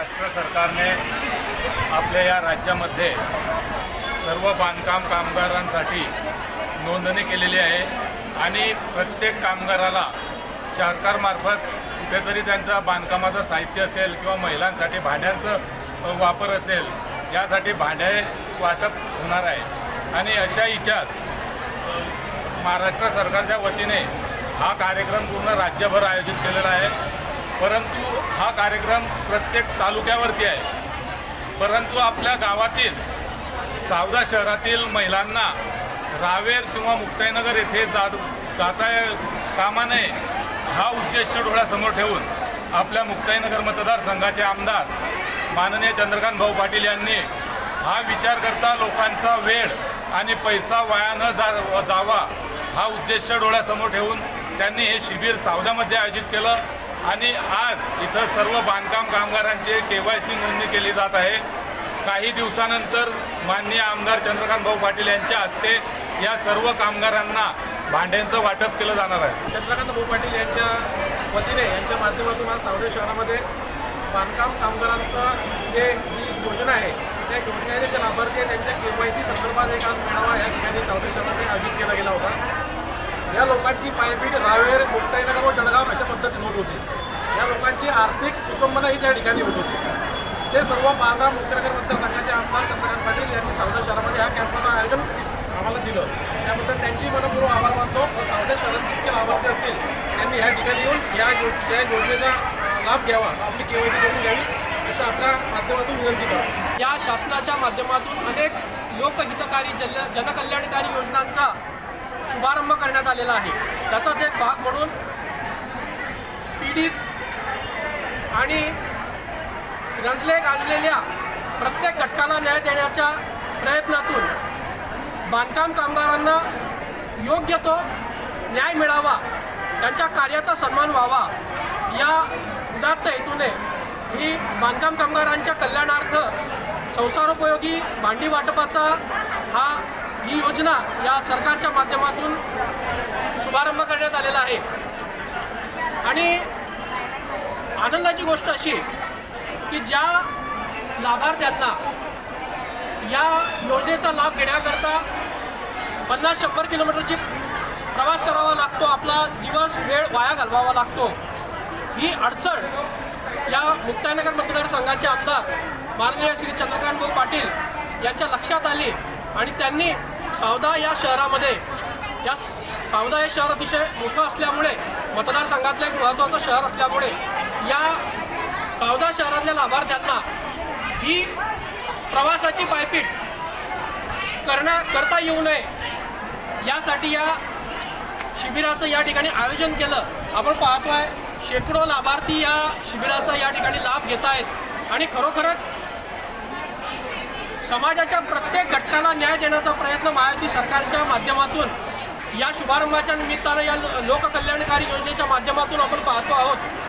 महाराष्ट्र सरकारने आपल्या या राज्यामध्ये सर्व बांधकाम कामगारांसाठी नोंदणी केलेली आहे आणि प्रत्येक कामगाराला सरकारमार्फत कुठेतरी त्यांचा बांधकामाचं साहित्य असेल किंवा महिलांसाठी भांड्यांचं वापर असेल यासाठी भांडे वाटप होणार आहे. आणि अशा इच्छात महाराष्ट्र सरकारच्या वतीने हा कार्यक्रम पूर्ण राज्यभर आयोजित केलेला आहे. परंतु हा कार्यक्रम प्रत्येक तालुक्यावरती आहे. परंतु आपल्या गावातील सावदा शहरातील महिलांना रावेर किंवा मुक्ताईनगर येथे जा जाता कामा नये हा उद्देश डोळ्यासमोर ठेवून आपल्या मुक्ताईनगर मतदारसंघाचे आमदार माननीय चंद्रकांत भाऊ पाटील यांनी हा विचार करता लोकांचा वेळ आणि पैसा वाया न जा जावा हा उद्देश डोळ्यासमोर ठेवून त्यांनी हे शिबिर सावदामध्ये आयोजित केलं. आणि आज इथं सर्व बांधकाम कामगारांची के वाय सी नोंदणी केली जात आहे. काही दिवसानंतर माननीय आमदार चंद्रकांत भाऊ पाटील यांच्या हस्ते या सर्व कामगारांना भांड्यांचं वाटप केलं जाणार आहे. चंद्रकांत भाऊ पाटील यांच्या वतीने यांच्या माध्यमातून आज सावदे शहरामध्ये बांधकाम कामगारांचं जे जी योजना आहे त्या योजनेचे जे लाभार्थी आहे त्यांच्या सी संदर्भात एक आज मेळावा या ठिकाणी सावरे शहरामध्ये आयोजित केला गेला होता. या लोकांची पायपीट रावेर मुक्ताईनगर व जळगाव अशा पद्धतीत होत होती. या लोकांची आर्थिक कुटुंबनाही त्या ठिकाणी होत होती. ते सर्व बांधा मुक्ताईनगर मतदारसंघाचे आमदार चंद्रकांत पाटील यांनी सावदा शहरामध्ये ह्या कॅम्पचं आयोजन आम्हाला दिलं. त्याबद्दल त्यांची मनपूर्वक आभार मानतो. व सावदा शहरात जितके लाभार्थी असतील त्यांनी ह्या ठिकाणी येऊन या यो त्या योजनेचा लाभ घ्यावा. आपली केवायसी करून घ्यावी असं आपल्या माध्यमातून विनंती करतो या शासनाच्या माध्यमातून अनेक लोकहितकारी जल जनकल्याणकारी योजनांचा शुभारंभ करण्यात आलेला आहे. त्याचाच एक भाग म्हणून पीडित आणि रंजले गाजलेल्या प्रत्येक घटकाला न्याय देण्याच्या प्रयत्नातून बांधकाम कामगारांना योग्य तो न्याय मिळावा त्यांच्या कार्याचा सन्मान व्हावा या उदात्त हेतूने ही बांधकाम कामगारांच्या कल्याणार्थ संसारोपयोगी भांडी वाटपाचा हा ही योजना या सरकारच्या माध्यमातून शुभारंभ करण्यात आलेला आहे. आणि आनंदाची गोष्ट अशी की ज्या लाभार्थ्यांना या योजनेचा लाभ घेण्याकरता पन्नास शंभर किलोमीटरची प्रवास करावा लागतो आपला दिवस वेळ वाया घालवावा लागतो ही अडचण या मुक्ताईनगर मतदारसंघाचे आमदार माननीय श्री चंद्रकांत भाऊ पाटील यांच्या लक्षात आली आणि त्यांनी सावदा या शहरामध्ये या सावदा हे शहर अतिशय मोठं असल्यामुळे मतदारसंघातलं एक महत्त्वाचं शहर असल्यामुळे या सावदा शहरातल्या लाभार्थ्यांना ही प्रवासाची पायपीट करण्या करता येऊ नये यासाठी या शिबिराचं या ठिकाणी आयोजन केलं. आपण पाहतो आहे शेकडो लाभार्थी या शिबिराचा या ठिकाणी लाभ घेत आहेत. आणि खरोखरच समाजाच्या प्रत्येक घटकाला न्याय देण्याचा प्रयत्न महायुती सरकारच्या माध्यमातून या शुभारंभाच्या निमित्तानं या लोककल्याणकारी योजनेच्या माध्यमातून आपण पाहतो आहोत.